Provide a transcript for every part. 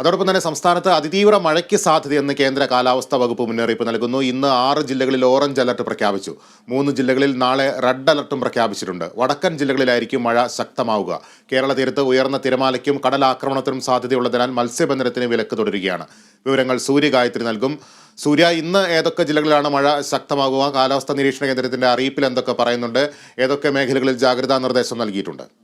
അതോടൊപ്പം തന്നെ സംസ്ഥാനത്ത് അതിതീവ്ര മഴയ്ക്ക് സാധ്യതയെന്ന് കേന്ദ്ര കാലാവസ്ഥാ വകുപ്പ് മുന്നറിയിപ്പ് നൽകുന്നു. ഇന്ന് ആറ് ജില്ലകളിൽ ഓറഞ്ച് അലർട്ട് പ്രഖ്യാപിച്ചു. മൂന്ന് ജില്ലകളിൽ നാളെ റെഡ് അലർട്ടും പ്രഖ്യാപിച്ചിട്ടുണ്ട്. വടക്കൻ ജില്ലകളിലായിരിക്കും മഴ ശക്തമാവുക. കേരള തീരത്ത് ഉയർന്ന തിരമാലയ്ക്കും കടലാക്രമണത്തിനും സാധ്യതയുള്ളതിനാൽ മത്സ്യബന്ധനത്തിന് വിലക്ക് തുടരുകയാണ്. വിവരങ്ങൾ സൂര്യഗായത്രി നൽകും. സൂര്യ ഇന്ന് ഏതൊക്കെ ജില്ലകളിലാണ് മഴ ശക്തമാകുക? കാലാവസ്ഥാ നിരീക്ഷണ കേന്ദ്രത്തിന്റെ അറിയിപ്പിൽ എന്തൊക്കെ പറയുന്നുണ്ട്? ഏതൊക്കെ മേഖലകളിൽ ജാഗ്രതാ നിർദ്ദേശം നൽകിയിട്ടുണ്ട്?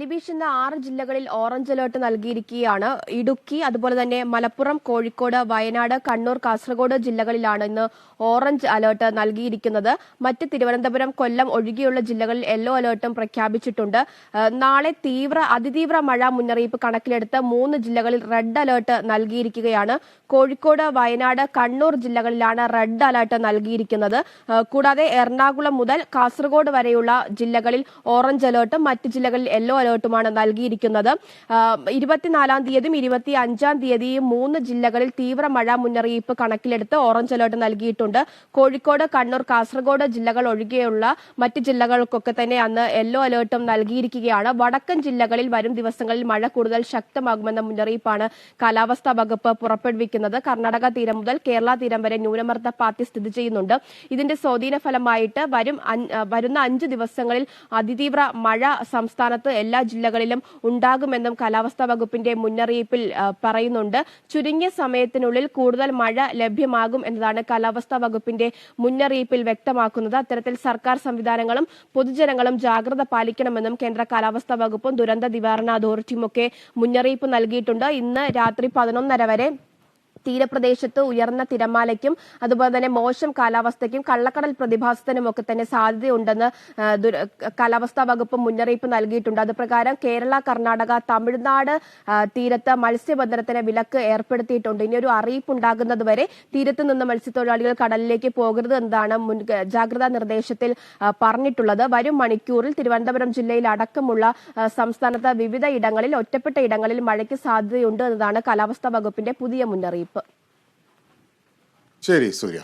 ലിബീഷ് ഇന്ന് ആറ് ജില്ലകളിൽ ഓറഞ്ച് അലേർട്ട് നൽകിയിരിക്കുകയാണ്. ഇടുക്കി അതുപോലെ തന്നെ മലപ്പുറം കോഴിക്കോട് വയനാട് കണ്ണൂർ കാസർഗോഡ് ജില്ലകളിലാണ് ഇന്ന് ഓറഞ്ച് അലേർട്ട് നൽകിയിരിക്കുന്നത്. മറ്റ് തിരുവനന്തപുരം കൊല്ലം ഒഴികെയുള്ള ജില്ലകളിൽ യെല്ലോ അലേർട്ടും പ്രഖ്യാപിച്ചിട്ടുണ്ട്. നാളെ തീവ്ര അതിതീവ്ര മഴ മുന്നറിയിപ്പ് കണക്കിലെടുത്ത് മൂന്ന് ജില്ലകളിൽ റെഡ് അലേർട്ട് നൽകിയിരിക്കുകയാണ്. കോഴിക്കോട് വയനാട് കണ്ണൂർ ജില്ലകളിലാണ് റെഡ് അലേർട്ട് നൽകിയിരിക്കുന്നത്. കൂടാതെ എറണാകുളം മുതൽ കാസർഗോഡ് വരെയുള്ള ജില്ലകളിൽ ഓറഞ്ച് അലേർട്ടും മറ്റ് ജില്ലകളിൽ യെല്ലോ അലേർട്ടുമാണ് നൽകിയിരിക്കുന്നത്. ഇരുപത്തിനാലാം തീയതിയും ഇരുപത്തി അഞ്ചാം തീയതിയും മൂന്ന് ജില്ലകളിൽ തീവ്ര മഴ മുന്നറിയിപ്പ് കണക്കിലെടുത്ത് ഓറഞ്ച് അലേർട്ട് നൽകിയിട്ടുണ്ട്. കോഴിക്കോട് കണ്ണൂർ കാസർഗോഡ് ജില്ലകൾ ഒഴികെയുള്ള മറ്റ് ജില്ലകൾക്കൊക്കെ തന്നെ അന്ന് യെല്ലോ അലേർട്ടും നൽകിയിരിക്കുകയാണ്. വടക്കൻ ജില്ലകളിൽ വരും ദിവസങ്ങളിൽ മഴ കൂടുതൽ ശക്തമാകുമെന്ന മുന്നറിയിപ്പാണ് കാലാവസ്ഥാ വകുപ്പ് പുറപ്പെടുവിക്കുന്നത്. കർണാടക തീരം മുതൽ കേരള തീരം വരെ ന്യൂനമർദ്ദ പാത്തി സ്ഥിതി ചെയ്യുന്നുണ്ട്. ഇതിന്റെ സ്വാധീന ഫലമായിട്ട് വരും വരുന്ന അഞ്ച് ദിവസങ്ങളിൽ അതിതീവ്ര മഴ സംസ്ഥാനത്ത് എല്ലാ ജില്ലകളിലും ഉണ്ടാകുമെന്നും കാലാവസ്ഥാ വകുപ്പിന്റെ മുന്നറിയിപ്പിൽ പറയുന്നുണ്ട്. ചുരുങ്ങിയ സമയത്തിനുള്ളിൽ കൂടുതൽ മഴ ലഭ്യമാകും എന്നതാണ് കാലാവസ്ഥാ വകുപ്പിന്റെ മുന്നറിയിപ്പിൽ വ്യക്തമാക്കുന്നത്. അത്തരത്തിൽ സർക്കാർ സംവിധാനങ്ങളും പൊതുജനങ്ങളും ജാഗ്രത പാലിക്കണമെന്നും കേന്ദ്ര കാലാവസ്ഥാ വകുപ്പും ദുരന്ത നിവാരണ അതോറിറ്റിയുമൊക്കെ മുന്നറിയിപ്പ് നൽകിയിട്ടുണ്ട്. ഇന്ന് രാത്രി പതിനൊന്നര വരെ തീരപ്രദേശത്ത് ഉയർന്ന തിരമാലയ്ക്കും അതുപോലെ തന്നെ മോശം കാലാവസ്ഥയ്ക്കും കള്ളക്കടൽ പ്രതിഭാസത്തിനും ഒക്കെ തന്നെ സാധ്യതയുണ്ടെന്ന് കാലാവസ്ഥാ വകുപ്പ് മുന്നറിയിപ്പ് നൽകിയിട്ടുണ്ട്. അതുപ്രകാരം കേരള കർണാടക തമിഴ്നാട് തീരത്ത് മത്സ്യബന്ധനത്തിന് വിലക്ക് ഏർപ്പെടുത്തിയിട്ടുണ്ട്. ഇനി ഒരു അറിയിപ്പ് ഉണ്ടാകുന്നത് വരെ തീരത്ത് നിന്ന് മത്സ്യത്തൊഴിലാളികൾ കടലിലേക്ക് പോകരുത് എന്നാണ് ജാഗ്രതാ നിർദ്ദേശത്തിൽ പറഞ്ഞിട്ടുള്ളത്. വരും മണിക്കൂറിൽ തിരുവനന്തപുരം ജില്ലയിൽ അടക്കമുള്ള സംസ്ഥാനത്ത് വിവിധ ഇടങ്ങളിൽ ഒറ്റപ്പെട്ട ഇടങ്ങളിൽ മഴയ്ക്ക് സാധ്യതയുണ്ട് എന്നതാണ് കാലാവസ്ഥാ വകുപ്പിന്റെ പുതിയ മുന്നറിയിപ്പ്. ശരി സൂര്യ